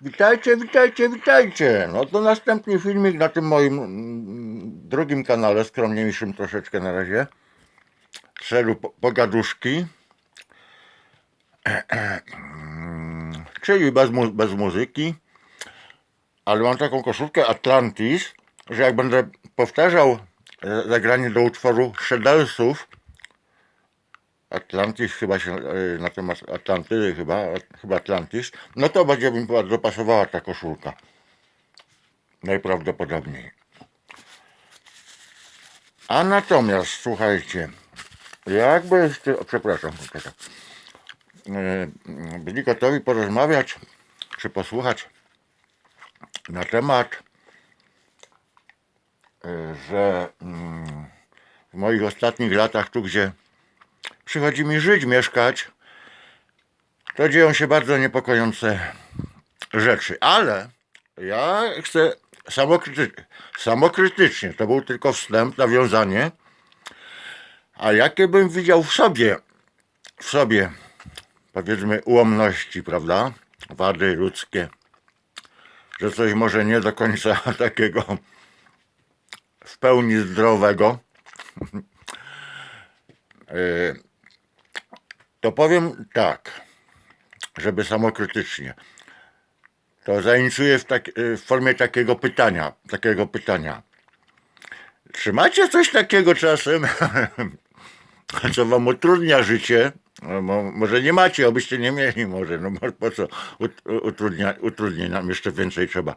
Witajcie, witajcie, witajcie. No to następny filmik na tym moim mm, drugim kanale, skromniejszym troszeczkę na razie. W celu po- pogaduszki. Czyli bez, mu- bez muzyki. Ale mam taką koszulkę Atlantis, że jak będę powtarzał e, zagranie do utworu Shadowsów, Atlantis chyba się, e, na temat Atlantydy chyba, chyba Atlantis, no to będzie mi bardzo pasowała ta koszulka. Najprawdopodobniej. A natomiast, słuchajcie, jakbyście, o, przepraszam, e, byli gotowi porozmawiać, czy posłuchać na temat, e, że mm, w moich ostatnich latach, tu gdzie przychodzi mi żyć, mieszkać, to dzieją się bardzo niepokojące rzeczy. Ale ja chcę samokryty- samokrytycznie, to był tylko wstęp, nawiązanie, a jakie bym widział w sobie, w sobie, powiedzmy, ułomności, prawda? Wady ludzkie, że coś może nie do końca takiego w pełni zdrowego. To powiem tak, żeby samokrytycznie. To zainicjuję w, tak, w formie takiego pytania, takiego pytania. Czy macie coś takiego czasem, co wam utrudnia życie? No, mo- może nie macie, abyście nie mieli, może, no po co ut- utrudnia, utrudnień nam jeszcze więcej trzeba.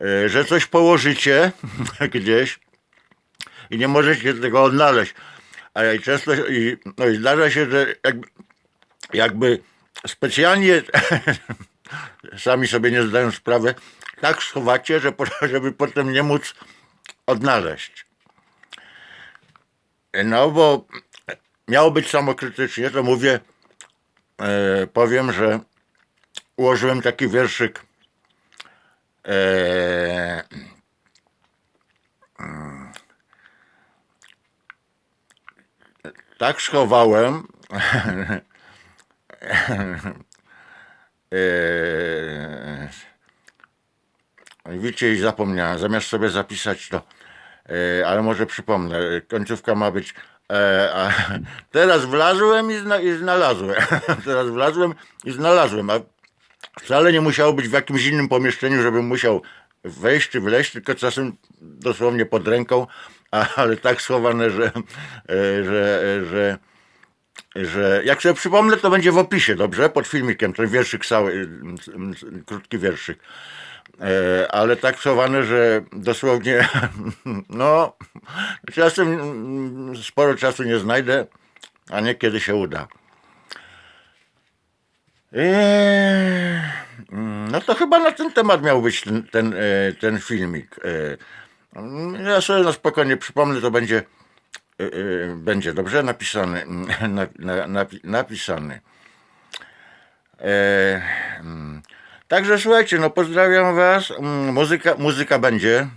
E, Że coś położycie gdzieś i nie możecie tego odnaleźć. A ja często i, no i zdarza się, że jakby, jakby specjalnie sami sobie nie zdają sprawy, tak schowacie, że, po- żeby potem nie móc odnaleźć. No bo miało być samokrytycznie, to mówię, e, powiem, że ułożyłem taki wierszyk e, tak schowałem. Eee, Widzicie, zapomniałem. Zamiast sobie zapisać to, eee, ale może przypomnę. Końcówka ma być. eee, a teraz wlazłem i, zna, i znalazłem. teraz wlazłem i znalazłem. A wcale nie musiało być w jakimś innym pomieszczeniu, żebym musiał wejść czy wleźć, tylko czasem dosłownie pod ręką, ale tak schowane, że, e, że, że, że jak sobie przypomnę, to będzie w opisie, dobrze? Pod filmikiem, ten wierszyk cały, krótki wierszyk. E, Ale tak schowane, że dosłownie, no, czasem sporo czasu nie znajdę, a niekiedy się uda. Mm, No to chyba na ten temat miał być ten, ten, e, ten filmik. Ja sobie na spokojnie przypomnę, to będzie, e, będzie dobrze napisany. na- na- napi- napisany. E, Także słuchajcie, no pozdrawiam was. Mm, Muzyka, muzyka będzie,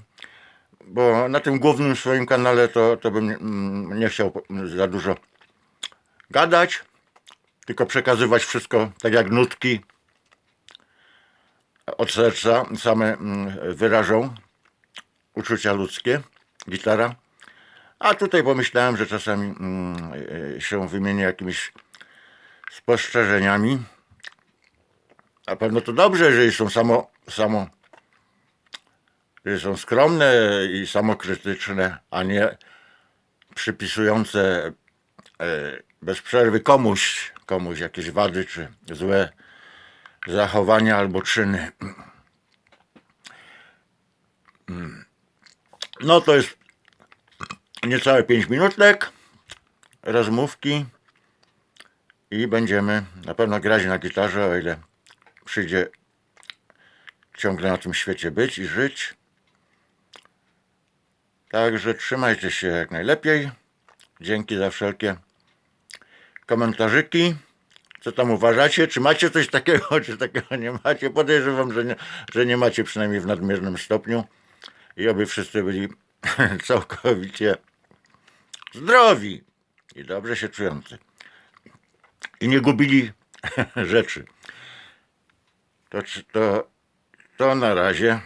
bo na tym głównym swoim kanale to, to bym mm, nie chciał za dużo gadać tylko przekazywać wszystko tak jak nutki od serca, same mm, wyrażą uczucia ludzkie, gitara. A tutaj pomyślałem, że czasami mm, e, się wymienię jakimiś spostrzeżeniami. A pewno to dobrze, jeżeli są samo, samo że są skromne i samokrytyczne, a nie przypisujące e, bez przerwy komuś, komuś jakieś wady czy złe zachowania albo czyny. No to jest niecałe 5 minutek rozmówki i będziemy na pewno grać na gitarze, o ile przyjdzie ciągle na tym świecie być i żyć. Także trzymajcie się jak najlepiej. Dzięki za wszelkie komentarzyki. Co tam uważacie? Czy macie coś takiego, czy takiego nie macie? Podejrzewam, że nie, że nie macie przynajmniej w nadmiernym stopniu. I oby wszyscy byli całkowicie zdrowi i dobrze się czujący. I nie gubili rzeczy. To, to To na razie.